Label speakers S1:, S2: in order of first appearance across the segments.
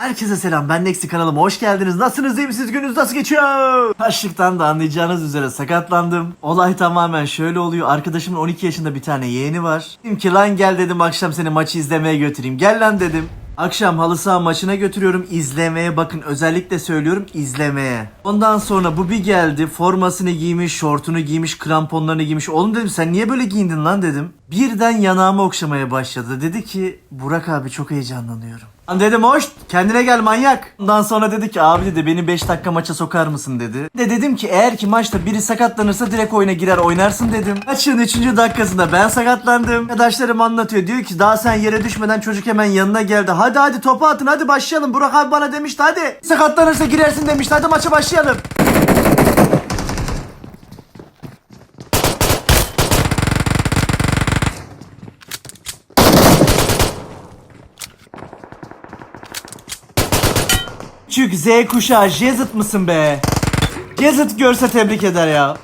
S1: Herkese selam ben Nexi kanalıma hoş geldiniz. Nasılsınız iyi misiniz gününüz nasıl geçiyor? Açlıktan da anlayacağınız üzere sakatlandım. Olay tamamen şöyle oluyor. Arkadaşımın 12 yaşında bir tane yeğeni var. Dedim ki lan gel dedim akşam seni maçı izlemeye götüreyim. Gel lan dedim. Akşam halı saha maçına götürüyorum izlemeye bakın özellikle söylüyorum izlemeye. Ondan sonra bu bir geldi formasını giymiş şortunu giymiş kramponlarını giymiş. Oğlum dedim sen niye böyle giyindin lan dedim. Birden yanağımı okşamaya başladı. Dedi ki Burak abi çok heyecanlanıyorum. Lan dedim hoş kendine gel manyak. Ondan sonra dedi ki abi dedi beni 5 dakika maça sokar mısın dedi. De dedim ki eğer ki maçta biri sakatlanırsa direkt oyuna girer oynarsın dedim. Maçın 3. dakikasında ben sakatlandım. Arkadaşlarım anlatıyor diyor ki daha sen yere düşmeden çocuk hemen yanına geldi. Hadi hadi topu atın hadi başlayalım. Burak abi bana demişti hadi. Sakatlanırsa girersin demişti hadi maça başlayalım. Çünkü Z kuşağı Jezit mısın be? Jezit görse tebrik eder ya.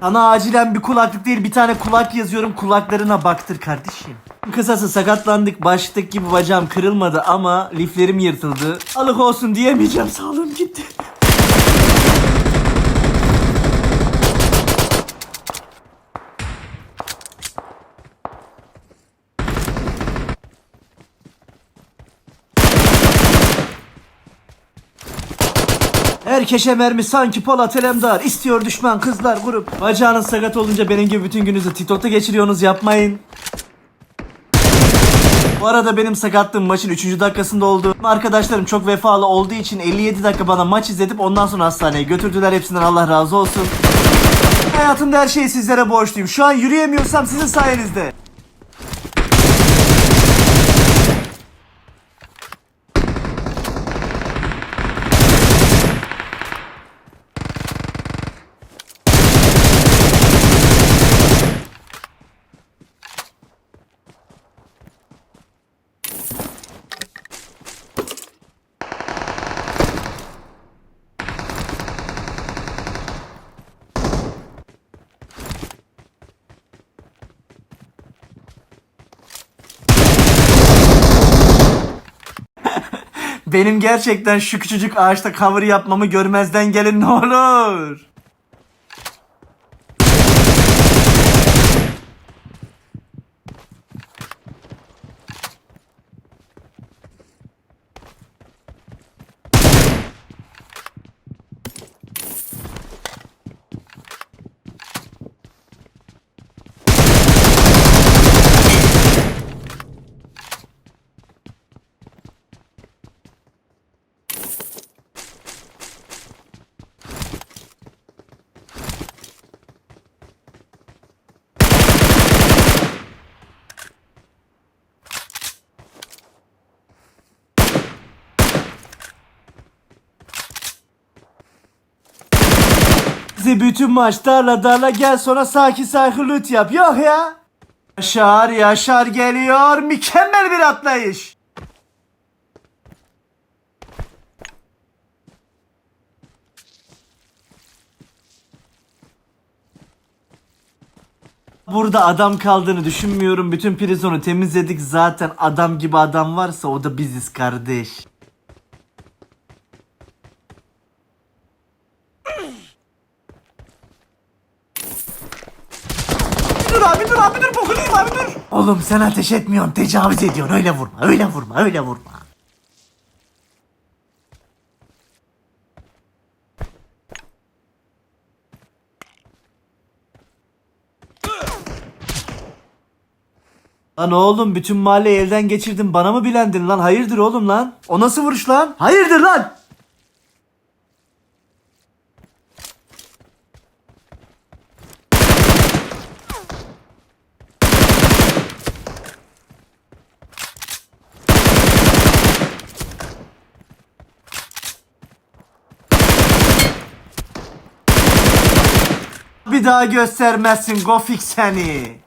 S1: Sana acilen bir kulaklık değil bir tane kulak yazıyorum kulaklarına baktır kardeşim. Kısası sakatlandık başlık gibi bacağım kırılmadı ama liflerim yırtıldı. Alık olsun diyemeyeceğim sağlığım Herkese mermi sanki Polat Alemdar istiyor düşman kızlar grup. Bacağınız sakat olunca benim gibi bütün gününüzü TikTok'ta geçiriyorsunuz yapmayın. Bu arada benim sakatlığım maçın 3. dakikasında oldu. Arkadaşlarım çok vefalı olduğu için 57 dakika bana maç izletip ondan sonra hastaneye götürdüler. Hepsinden Allah razı olsun. Hayatımda her şeyi sizlere borçluyum. Şu an yürüyemiyorsam sizin sayenizde. Benim gerçekten şu küçücük ağaçta cover yapmamı görmezden gelin ne olur. Bize bütün maç darla darla gel sonra sakin sakin loot yap. Yok ya. Yaşar Yaşar geliyor. Mükemmel bir atlayış. Burada adam kaldığını düşünmüyorum. Bütün prizonu temizledik. Zaten adam gibi adam varsa o da biziz kardeş. Oğlum sen ateş etmiyorsun tecavüz ediyorsun öyle vurma öyle vurma öyle vurma. Lan oğlum bütün mahalleyi elden geçirdin bana mı bilendin lan hayırdır oğlum lan? O nasıl vuruş lan? Hayırdır lan? Bir daha göstermezsin Gofik seni.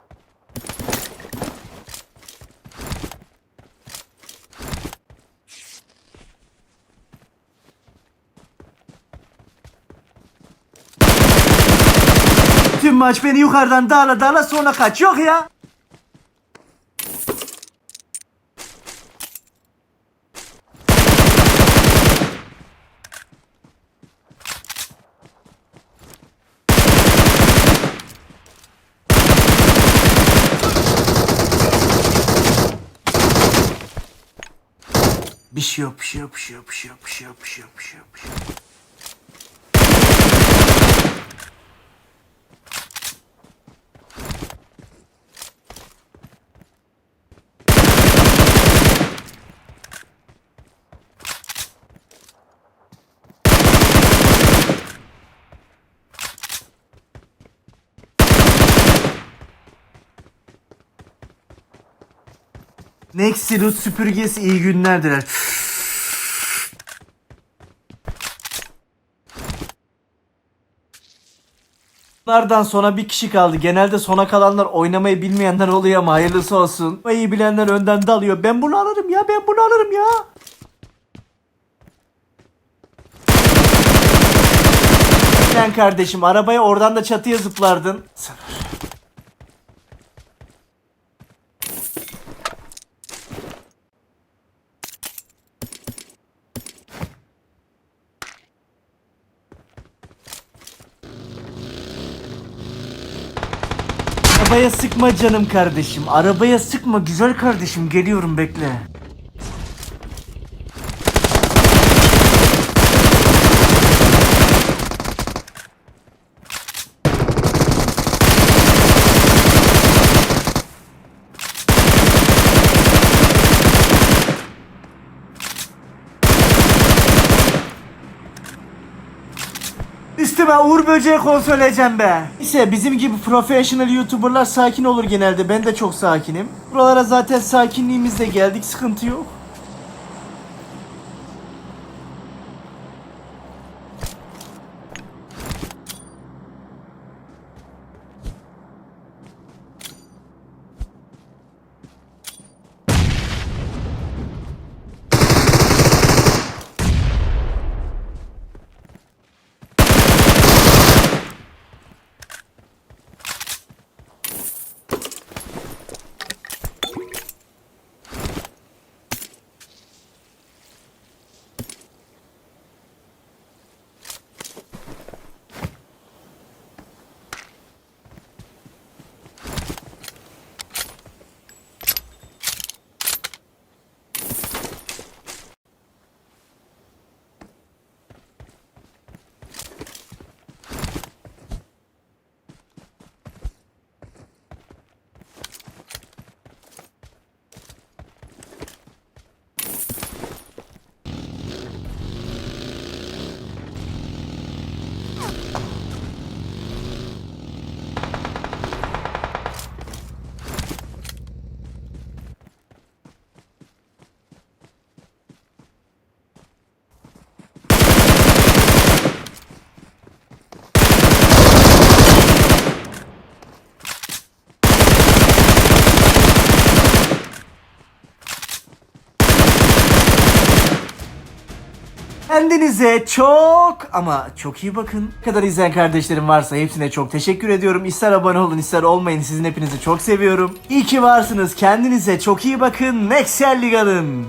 S1: Tüm maç beni yukarıdan dağla dağla sonra kaç yok ya. Bir şey yok, bir şey yok, bir şey yok, bir şey yok, bir şey yok, bir şey yok, bir şey yok, bir şey yok. Nexirus süpürgesi iyi günler diler. Bunlardan sonra bir kişi kaldı. Genelde sona kalanlar oynamayı bilmeyenler oluyor ama hayırlısı olsun. İyi bilenler önden dalıyor. Ben bunu alırım ya ben bunu alırım ya. Sen kardeşim arabaya oradan da çatıya zıplardın. Sen- Arabaya sıkma canım kardeşim. Arabaya sıkma güzel kardeşim. Geliyorum bekle. Üstüme Uğur Böceği konsoleceğim be. Neyse bizim gibi professional youtuberlar sakin olur genelde. Ben de çok sakinim. Buralara zaten sakinliğimizle geldik. Sıkıntı yok. Kendinize çok ama çok iyi bakın. Ne kadar izleyen kardeşlerim varsa hepsine çok teşekkür ediyorum. İster abone olun ister olmayın sizin hepinizi çok seviyorum. İyi ki varsınız. Kendinize çok iyi bakın. Nexel Liga'nın.